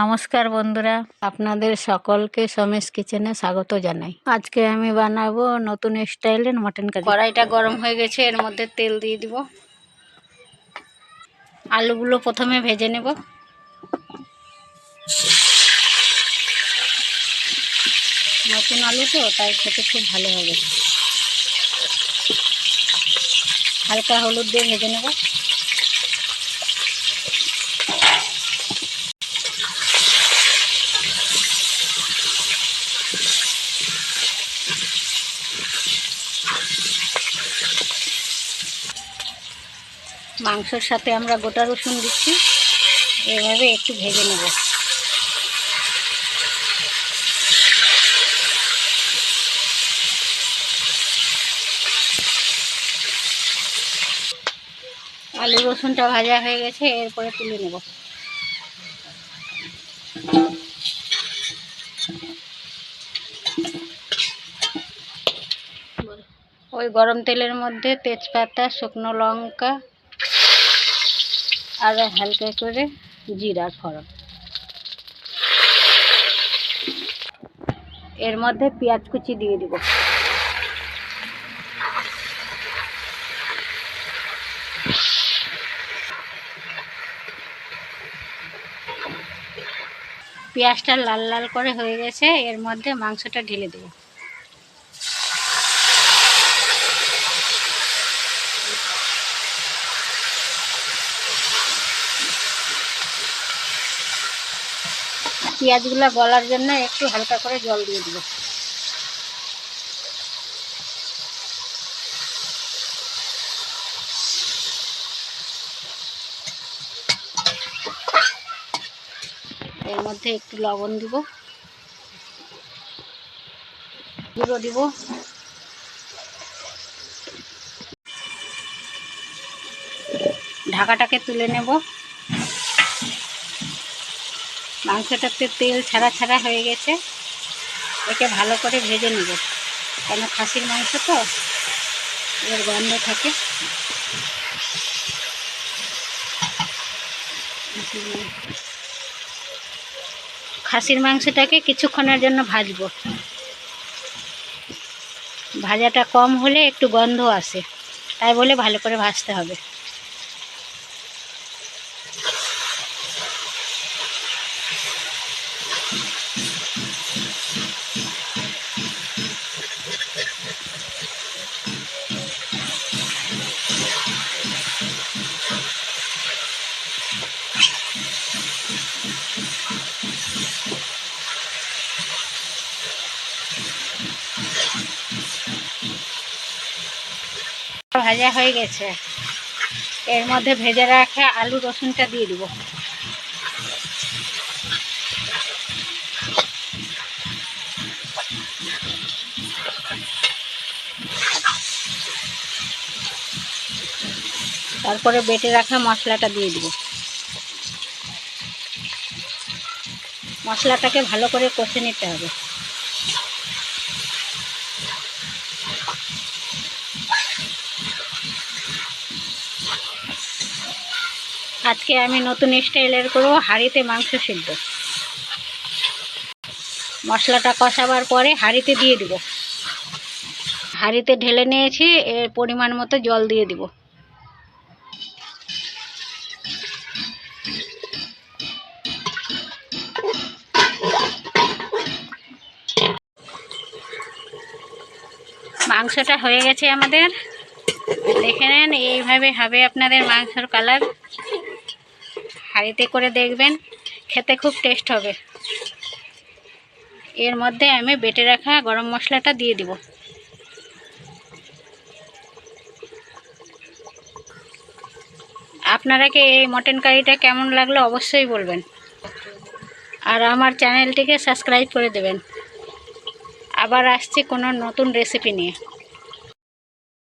নমস্কার বন্ধুরা। আপনাদের সকলকে সমেশ কিচেনে স্বাগত জানাই। আজকে আমি বানাবো নতুন স্টাইলের মটন কারি। কড়াইটা গরম হয়ে গেছে এর মধ্যে তেল দিয়ে দিব। আলুগুলো প্রথমে ভেজে নেব। নতুন আলু তো তাই খেতে খুব ভালো হবে। হালকা হলুদ দিয়ে ভেজে নেব। মাংসর সাথে আমরা গোটা রসুন দিচ্ছি। এভাবে একটু ভেজে নেব। আলু রসুনটা ভাজা হয়ে গেছে, এরপরে তুলে নেব। ওই গরম তেলের মধ্যে তেজপাতা, শুকনো লঙ্কা আর হালকা করে জিরার ফোড়ন। এর মধ্যে পেঁয়াজ কুচি দিয়ে দিব। পেঁয়াজটা লাল লাল করে হয়ে গেছে, এর মধ্যে মাংসটা ঢেলে দেবো। পেঁয়াজগুলো গলার জন্য একটু হালকা করে জল দিয়ে দিব। এর মধ্যে একটু লবণ দিব। গুঁড়ো দিব। ঢাকাটাকে তুলে নেব। মাংসটাতে তেল ছাড়া ছাড়া হয়ে গেছে। একে ভালো করে ভেজে নেব। কেন খাসির মাংস তো? এর গন্ধ থাকে। খাসির মাংসটাকে কিছুক্ষণের জন্য ভাজবো। ভাজাটা কম হলে একটু গন্ধ আসে। তাই বলে ভালো করে ভাজতে হবে। ভাজা হয়ে গেছে। এর মধ্যে ভেজে রাখা আলু রসুনটা দিয়ে দিব। তারপরে বেটে রাখা মশলাটা দিয়ে দিব। মশলাটাকে ভালো করে কষে নিতে হবে। আজকে আমি নতুন স্টাইলের করব হাঁড়িতে মাংস সিদ্ধ। মশলাটা কষাবার পরে হাঁড়িতে দিয়ে দিব। হাঁড়িতে ঢেলে নিয়েছি, এর পরিমাণ মতো জল দিয়ে দিব। মাংসটা হয়ে গেছে আমাদের। দেখে নেন, এইভাবে হবে আপনাদের মাংসর কালার হাঁড়িতে করে দেখবেন, খেতে খুব টেস্ট হবে। এর মধ্যে আমি বেটে রাখা গরম মশলাটা দিয়ে দিব। আপনারা কি এই মটন কারিটা কেমন লাগল অবশ্যই বলবেন। আর আমার চ্যানেলটিকে সাবস্ক্রাইব করে দেবেন। আবার আসছি কোনো নতুন রেসিপি নিয়ে।